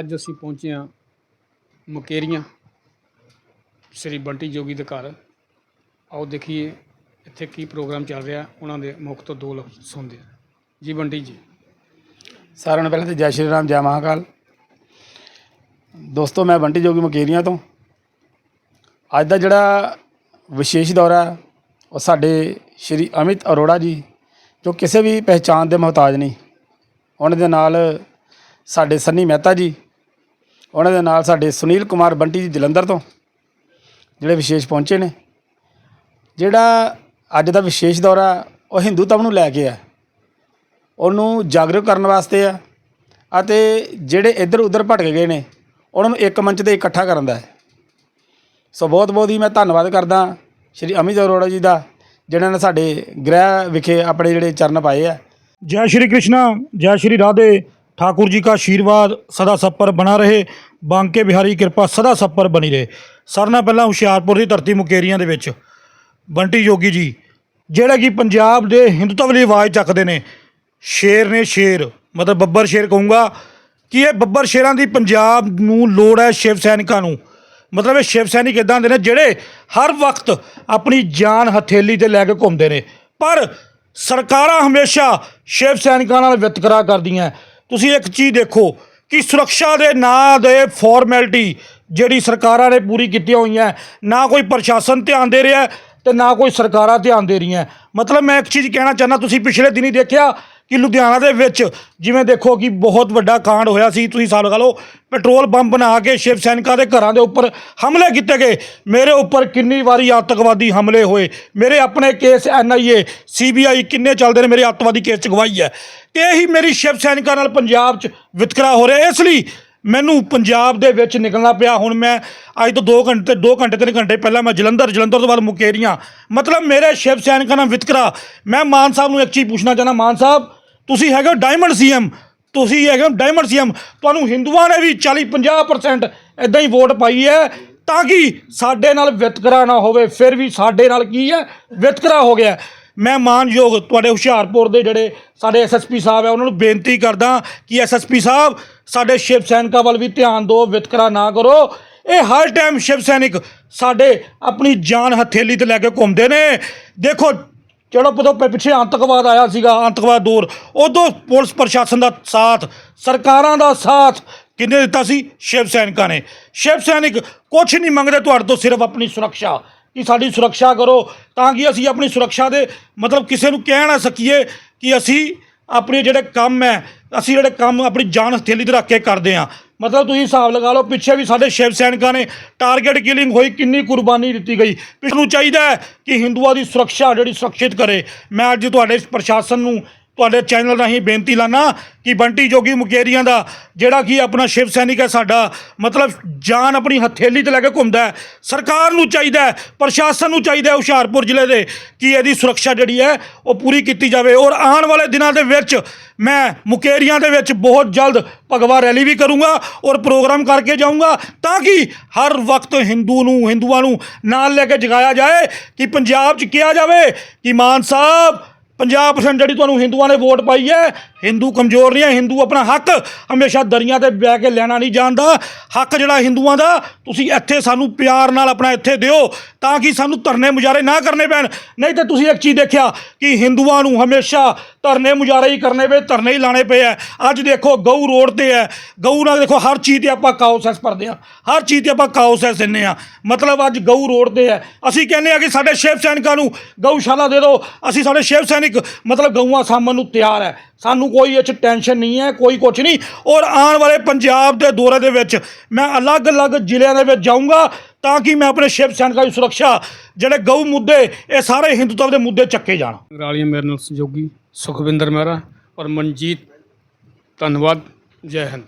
ਅੱਜ ਅਸੀਂ ਪਹੁੰਚੇ ਹਾਂ ਮੁਕੇਰੀਆਂ, ਸ੍ਰੀ ਬੰਟੀ ਜੋਗੀ ਦੇ ਘਰ। ਆਓ ਦੇਖੀਏ ਇੱਥੇ ਕੀ ਪ੍ਰੋਗਰਾਮ ਚੱਲ ਰਿਹਾ, ਉਹਨਾਂ ਦੇ ਮੁਖ ਤੋਂ ਦੋ ਲਫ਼ਜ਼ ਸੁਣਦੇ ਹਾਂ। ਜੀ ਬੰਟੀ ਜੀ। ਸਾਰਿਆਂ ਨੂੰ ਪਹਿਲਾਂ ਤੇ ਜੈ ਸ਼੍ਰੀ ਰਾਮ, ਜੈ ਮਹਾਕਾਲ। ਦੋਸਤੋ, ਮੈਂ ਬੰਟੀ ਜੋਗੀ ਮਕੇਰੀਆਂ ਤੋਂ। ਅੱਜ ਦਾ ਜਿਹੜਾ ਵਿਸ਼ੇਸ਼ ਦੌਰਾ ਉਹ ਸਾਡੇ ਸ਼੍ਰੀ ਅਮਿਤ ਅਰੋੜਾ ਜੀ, ਜੋ ਕਿਸੇ ਵੀ ਪਹਿਚਾਣ ਦੇ ਮੁਹਤਾਜ ਨਹੀਂ ਉਹਨਾਂ ਦੇ ਨਾਲ ਸਾਡੇ ਸੰਨੀ ਮਹਿਤਾ ਜੀ ਉਹਨਾਂ ਦੇ ਨਾਲ ਸਾਡੇ ਸੁਨੀਲ ਕੁਮਾਰ ਬੰਟੀ ਜੀ ਜਲੰਧਰ ਤੋਂ, ਜਿਹੜੇ ਵਿਸ਼ੇਸ਼ ਪਹੁੰਚੇ ਨੇ। ਜਿਹੜਾ ਅੱਜ ਦਾ ਵਿਸ਼ੇਸ਼ ਦੌਰਾ, ਉਹ ਹਿੰਦੂ ਧਰਮ ਨੂੰ ਲੈ ਕੇ ਆ। ਉਹਨੂੰ ਜਾਗਰੂਕ ਕਰਨ ਵਾਸਤੇ ਆ ਅਤੇ ਜਿਹੜੇ ਇੱਧਰ ਉੱਧਰ ਭਟਕ ਗਏ ਨੇ, ਉਹਨਾਂ ਨੂੰ ਇੱਕ ਮੰਚ ਤੇ ਇਕੱਠਾ ਕਰਨ ਦਾ ਸੋ ਬਹੁਤ ਬਹੁਤ ਹੀ ਮੈਂ ਧੰਨਵਾਦ ਕਰਦਾ ਸ਼੍ਰੀ ਅਮਿਤ ਅਰੋੜਾ ਜੀ ਦਾ, ਜਿਨ੍ਹਾਂ ਨੇ ਸਾਡੇ ਗ੍ਰਹਿ ਵਿਖੇ ਆਪਣੇ ਜਿਹੜੇ ਚਰਨ ਪਾਏ ਆ। ਜੈ ਸ਼੍ਰੀ ਕ੍ਰਿਸ਼ਨ, ਜੈ ਸ਼੍ਰੀ ਰਾਧੇ। ठाकुर जी का आशीर्वाद सदा सब पर बना रहे ਬਾਂਕੇ ਬਿਹਾਰੀ ਕਿਰਪਾ ਸਦਾ ਸਭ ਪਰ ਬਣੀ ਰਹੇ ਸਾਰਿਆਂ ਨਾਲ ਪਹਿਲਾਂ ਹੁਸ਼ਿਆਰਪੁਰ ਦੀ ਧਰਤੀ ਮੁਕੇਰੀਆਂ ਦੇ ਵਿੱਚ ਬੰਟੀ ਜੋਗੀ ਜੀ ਜਿਹੜੇ ਕਿ ਪੰਜਾਬ ਦੇ ਹਿੰਦੂਤਵ ਲਈ ਆਵਾਜ਼ ਚੱਕਦੇ ਨੇ ਸ਼ੇਰ ਨੇ ਸ਼ੇਰ ਮਤਲਬ ਬੱਬਰ ਸ਼ੇਰ ਕਹੂੰਗਾ ਕਿ ਇਹ ਬੱਬਰ ਸ਼ੇਰਾਂ ਦੀ ਪੰਜਾਬ ਨੂੰ ਲੋੜ ਹੈ ਸ਼ਿਵ ਸੈਨਿਕਾਂ ਨੂੰ ਮਤਲਬ ਇਹ ਸ਼ਿਵ ਸੈਨਿਕ ਇਦਾਂ ਦੇ ਨੇ ਜਿਹੜੇ ਹਰ ਵਕਤ ਆਪਣੀ ਜਾਨ ਹਥੇਲੀ ਤੇ ਲੈ ਕੇ ਘੁੰਮਦੇ ਨੇ ਪਰ ਸਰਕਾਰਾਂ ਹਮੇਸ਼ਾ ਸ਼ਿਵ ਸੈਨਿਕਾਂ ਨਾਲ ਵਿਤਕਰਾ ਕਰਦੀਆਂ ਤੁਸੀਂ ਇੱਕ ਚੀਜ਼ ਦੇਖੋ ਕਿ ਸੁਰੱਖਿਆ ਦੇ ਨਾਂ ਦੇ ਫਾਰਮੈਲਿਟੀ ਜਿਹੜੀ ਸਰਕਾਰਾਂ ਨੇ ਪੂਰੀ ਕੀਤੀਆਂ ਹੋਈਆਂ, ਨਾ ਕੋਈ ਪ੍ਰਸ਼ਾਸਨ ਧਿਆਨ ਦੇ ਰਿਹਾ ਤੇ ਨਾ ਕੋਈ ਸਰਕਾਰਾਂ ਧਿਆਨ ਦੇ ਰਹੀਆਂ। ਮਤਲਬ ਮੈਂ ਇੱਕ ਚੀਜ਼ ਕਹਿਣਾ ਚਾਹੁੰਦਾ, ਤੁਸੀਂ ਪਿਛਲੇ ਦਿਨੀ ਦੇਖਿਆ ਕਿ ਲੁਧਿਆਣਾ ਦੇ ਵਿੱਚ ਜਿਵੇਂ ਦੇਖੋ ਕਿ ਬਹੁਤ ਵੱਡਾ ਕਾਂਡ ਹੋਇਆ ਸੀ, ਤੁਸੀਂ ਸਾਲ ਲਗਾ ਲਓ, ਪੈਟਰੋਲ ਪੰਪ ਬਣਾ ਕੇ ਸ਼ਿਵ ਸੈਨਿਕਾਂ ਦੇ ਘਰਾਂ ਦੇ ਉੱਪਰ ਹਮਲੇ ਕੀਤੇ ਗਏ। ਮੇਰੇ ਉੱਪਰ ਕਿੰਨੀ ਵਾਰੀ ਆਤੰਕਵਾਦੀ ਹਮਲੇ ਹੋਏ। ਮੇਰੇ ਆਪਣੇ ਕੇਸ ਐਨਆਈਏ ਸੀਬੀਆਈ ਕਿੰਨੇ ਚੱਲਦੇ ਨੇ, ਮੇਰੇ ਅੱਤਵਾਦੀ ਕੇਸ ਚ ਗਵਾਹੀ ਹੈ। ਤੇ ਇਹੀ ਮੇਰੀ ਸ਼ਿਵ ਸੈਨਿਕਾਂ ਨਾਲ ਪੰਜਾਬ 'ਚ ਵਿਤਕਰਾ ਹੋ ਰਿਹਾ। ਇਸ ਲਈ ਮੈਨੂੰ ਪੰਜਾਬ ਦੇ ਵਿੱਚ ਨਿਕਲਣਾ ਪਿਆ। ਹੁਣ ਮੈਂ ਅੱਜ ਤੋਂ 2 ਘੰਟੇ 2 ਘੰਟੇ 3 ਘੰਟੇ ਪਹਿਲਾਂ ਮੈਂ ਜਲੰਧਰ ਜਲੰਧਰ ਤੋਂ ਬਾਅਦ ਮੁਕੇਰੀਆਂ। ਮਤਲਬ ਮੇਰੇ ਸ਼ਿਵ ਸੈਨਿਕਾਂ ਨਾਲ ਵਿਤਕਰਾ। ਮੈਂ ਮਾਨ ਸਾਹਿਬ ਨੂੰ ਇੱਕ ਚੀਜ਼ ਪੁੱਛਣਾ ਚਾਹੁੰਦਾ। ਮਾਨ ਸਾਹਿਬ ਤੁਸੀਂ ਹੈਗੇ ਹੋ ਡਾਇਮੰਡ ਸੀਐਮ ਤੁਸੀਂ ਹੈਗੇ ਹੋ ਡਾਇਮੰਡ ਸੀਐਮ ਤੁਹਾਨੂੰ ਹਿੰਦੂਆਂ ਨੇ ਵੀ 40 50% ਇਦਾਂ ਹੀ ਵੋਟ ਪਾਈ ਹੈ, ਤਾਂ ਕਿ ਸਾਡੇ ਨਾਲ ਵਿਤਕਰਾ ਨਾ ਹੋਵੇ, ਫਿਰ ਵੀ ਸਾਡੇ ਨਾਲ ਕੀ ਹੈ? ਵਿਤਕਰਾ ਹੋ ਗਿਆ। ਮੈਂ ਮਾਨਯੋਗ ਤੁਹਾਡੇ ਹੁਸ਼ਿਆਰਪੁਰ ਦੇ ਜਿਹੜੇ ਸਾਡੇ ਐਸਐਸਪੀ ਸਾਹਿਬ ਹੈ, ਉਹਨਾਂ ਨੂੰ ਬੇਨਤੀ ਕਰਦਾ ਕਿ ਐਸਐਸਪੀ ਸਾਹਿਬ, ਸਾਡੇ ਸ਼ਿਵ ਸੈਨਿਕਾਂ ਵੱਲ ਵੀ ਧਿਆਨ ਦਿਓ, ਵਿਤਕਰਾ ਨਾ ਕਰੋ। ਇਹ ਹਰ ਟਾਈਮ ਸ਼ਿਵ ਸੈਨਿਕ ਸਾਡੇ ਆਪਣੀ ਜਾਨ ਹਥੇਲੀ ਤੇ ਲੈ ਕੇ ਘੁੰਮਦੇ ਨੇ। ਦੇਖੋ ਜਿਹੜਾ ਪਤਾ ਪਿੱਛੇ ਆਤੰਕਵਾਦ ਆਇਆ ਸੀਗਾ, ਆਤੰਕਵਾਦ ਦੌਰ, ਉਦੋਂ ਪੁਲਿਸ ਪ੍ਰਸ਼ਾਸਨ ਦਾ ਸਾਥ, ਸਰਕਾਰਾਂ ਦਾ ਸਾਥ ਕਿੰਨੇ ਦਿੱਤਾ ਸੀ? ਸ਼ਿਵ ਸੈਨਿਕਾਂ ਨੇ। ਸ਼ਿਵ ਸੈਨਿਕ ਕੁਝ ਨਹੀਂ ਮੰਗਦੇ ਤੁਹਾਡੇ ਤੋਂ, ਸਿਰਫ ਆਪਣੀ ਸੁਰੱਖਿਆ, ਕਿ ਸਾਡੀ ਸੁਰੱਖਿਆ ਕਰੋ, ਤਾਂ ਕਿ ਅਸੀਂ ਆਪਣੀ ਸੁਰੱਖਿਆ ਦੇ ਮਤਲਬ ਕਿਸੇ ਨੂੰ ਕਹਿ ਨਾ ਸਕੀਏ ਕਿ ਅਸੀਂ ਆਪਣੇ ਜਿਹੜੇ ਕੰਮ ਹੈ, ਅਸੀਂ ਜਿਹੜੇ ਕੰਮ ਆਪਣੀ ਜਾਨ ਹਥੇਲੀ ਤੇ ਰੱਖ ਕੇ ਕਰਦੇ ਹਾਂ। ਮਤਲਬ ਤੁਸੀਂ ਹਿਸਾਬ ਲਗਾ ਲਓ, ਪਿੱਛੇ ਵੀ ਸਾਡੇ ਸ਼ਿਵ ਸੈਨਿਕਾਂ ਨੇ ਟਾਰਗੇਟ ਕਿਲਿੰਗ ਹੋਈ, ਕਿੰਨੀ ਕੁਰਬਾਨੀ ਦਿੱਤੀ ਗਈ। ਇਸ ਨੂੰ ਚਾਹੀਦਾ ਹੈ ਕਿ ਹਿੰਦੂਆਂ ਦੀ ਸੁਰੱਖਿਆ ਜਿਹੜੀ ਸੁਰੱਖਿਅਤ ਕਰੇ। ਮੈਂ ਅੱਜ ਤੁਹਾਡੇ ਪ੍ਰਸ਼ਾਸਨ ਨੂੰ ਤੁਹਾਡੇ ਚੈਨਲ ਰਾਹੀਂ ਬੇਨਤੀ ਲਾਣਾ ਕਿ ਬੰਟੀ ਜੋਗੀ ਮੁਕੇਰੀਆਂ ਦਾ ਜਿਹੜਾ ਕਿ ਆਪਣਾ ਸ਼ਿਵ ਸੈਨਿਕ ਹੈ ਸਾਡਾ, ਮਤਲਬ ਜਾਨ ਆਪਣੀ ਹਥੇਲੀ ਤੇ ਲੈ ਕੇ ਘੁੰਮਦਾ ਹੈ। ਸਰਕਾਰ ਨੂੰ ਚਾਹੀਦਾ ਹੈ, ਪ੍ਰਸ਼ਾਸਨ ਨੂੰ ਚਾਹੀਦਾ ਹੈ ਹੁਸ਼ਿਆਰਪੁਰ ਜ਼ਿਲ੍ਹੇ ਦੇ ਕਿ ਇਹਦੀ ਸੁਰੱਖਿਆ ਜਿਹੜੀ ਹੈ ਉਹ ਪੂਰੀ ਕੀਤੀ ਜਾਵੇ। ਔਰ ਆਉਣ ਵਾਲੇ ਦਿਨਾਂ ਦੇ ਵਿੱਚ ਮੈਂ ਮੁਕੇਰੀਆਂ ਦੇ ਵਿੱਚ ਬਹੁਤ ਜਲਦ ਭਗਵਾ ਰੈਲੀ ਵੀ ਕਰੂੰਗਾ ਔਰ ਪ੍ਰੋਗਰਾਮ ਕਰਕੇ ਜਾਊਂਗਾ ਤਾਂ ਕਿ ਹਰ ਵਕਤ ਹਿੰਦੂ ਨੂੰ, ਹਿੰਦੂਆਂ ਨੂੰ ਨਾਲ ਲੈ ਕੇ ਜਗਾਇਆ ਜਾਏ ਕਿ ਪੰਜਾਬ 'ਚ ਕਿਹਾ ਜਾਵੇ ਕਿ ਮਾਨ ਸਾਹਿਬ 50% ਜਿਹੜੀ ਤੁਹਾਨੂੰ ਹਿੰਦੂਆਂ ਨੇ ਵੋਟ ਪਾਈ ਹੈ ਹਿੰਦੂ ਕਮਜ਼ੋਰ ਨਹੀਂ ਹੈ ਹਿੰਦੂ ਆਪਣਾ ਹੱਕ ਹਮੇਸ਼ਾ ਦਰੀਆਂ ਤੇ ਬਹਿ ਕੇ ਲੈਣਾ ਨਹੀਂ ਜਾਣਦਾ। ਹੱਕ ਜਿਹੜਾ ਹਿੰਦੂਆਂ ਦਾ, ਤੁਸੀਂ ਇੱਥੇ ਸਾਨੂੰ ਪਿਆਰ ਨਾਲ ਆਪਣਾ ਇੱਥੇ ਦਿਓ, ਤਾਂ ਕਿ ਸਾਨੂੰ ਧਰਨੇ ਮੁਜ਼ਾਰੇ ਨਾ ਕਰਨੇ ਪੈਣ। ਨਹੀਂ ਤੇ ਤੁਸੀਂ ਇੱਕ ਚੀਜ਼ ਦੇਖਿਆ ਕਿ ਹਿੰਦੂਆਂ ਨੂੰ ਹਮੇਸ਼ਾ ਧਰਨੇ ਮੁਜ਼ਾਰੇ ਹੀ ਕਰਨੇ ਪਏ, ਧਰਨੇ ਹੀ ਲਾਣੇ ਪਏ ਆ। ਅੱਜ ਦੇਖੋ ਗਊ ਰੋਡ ਤੇ ਹੈ ਗਊ ਨਾਲ ਦੇਖੋ ਹਰ ਚੀਜ਼ ਤੇ ਆਪਾਂ ਕਾਉਸੈਸ ਭਰਦੇ ਆ ਹਰ ਚੀਜ਼ ਤੇ ਆਪਾਂ ਕਾਉਸੈਸ ਦਿੰਨੇ ਆ ਮਤਲਬ ਅੱਜ ਗਊ ਰੋਡ ਤੇ ਹੈ ਅਸੀਂ ਕਹਿੰਦੇ ਆ ਕਿ ਸਾਡੇ ਸ਼ਿਵ ਸੈਨਿਕਾਂ ਨੂੰ ਗਊਸ਼ਾਲਾ ਦੇ ਦਿਓ। ਅਸੀਂ ਸਾਡੇ ਸ਼ਿਵ ਸੈਨਿਕ, ਮਤਲਬ ਗਊਆਂ ਸਾਂਭਣ ਨੂੰ ਤਿਆਰ ਹੈ। ਸਾਨੂੰ ਕੋਈ ਇਹ 'ਚ ਟੈਨਸ਼ਨ ਨਹੀਂ ਹੈ, ਕੋਈ ਕੁਝ ਨਹੀਂ। ਔਰ ਆਉਣ ਵਾਲੇ ਪੰਜਾਬ ਦੇ ਦੌਰੇ ਦੇ ਵਿੱਚ ਮੈਂ ਅਲੱਗ-ਅਲੱਗ ਜ਼ਿਲ੍ਹਿਆਂ ਦੇ ਵਿੱਚ ਜਾਊਂਗਾ ਤਾਂ ਕਿ ਮੈਂ ਆਪਣੇ ਸ਼ਿਵ ਸੈਨਿਕਾਂ ਦੀ ਸੁਰੱਖਿਆ, ਜਿਹੜੇ ਗਊ ਮੁੱਦੇ, ਇਹ ਸਾਰੇ ਹਿੰਦੂਤਵ ਦੇ ਮੁੱਦੇ ਚੱਕੇ ਜਾਣ। ਰਾਲੀਆਂ ਮੇਰੇ ਨਾਲ ਸਹਿਯੋਗੀ ਸੁਖਵਿੰਦਰ ਮਹਿਰਾ ਔਰ ਮਨਜੀਤ ਧੰਨਵਾਦ। ਜੈ ਹਿੰਦ।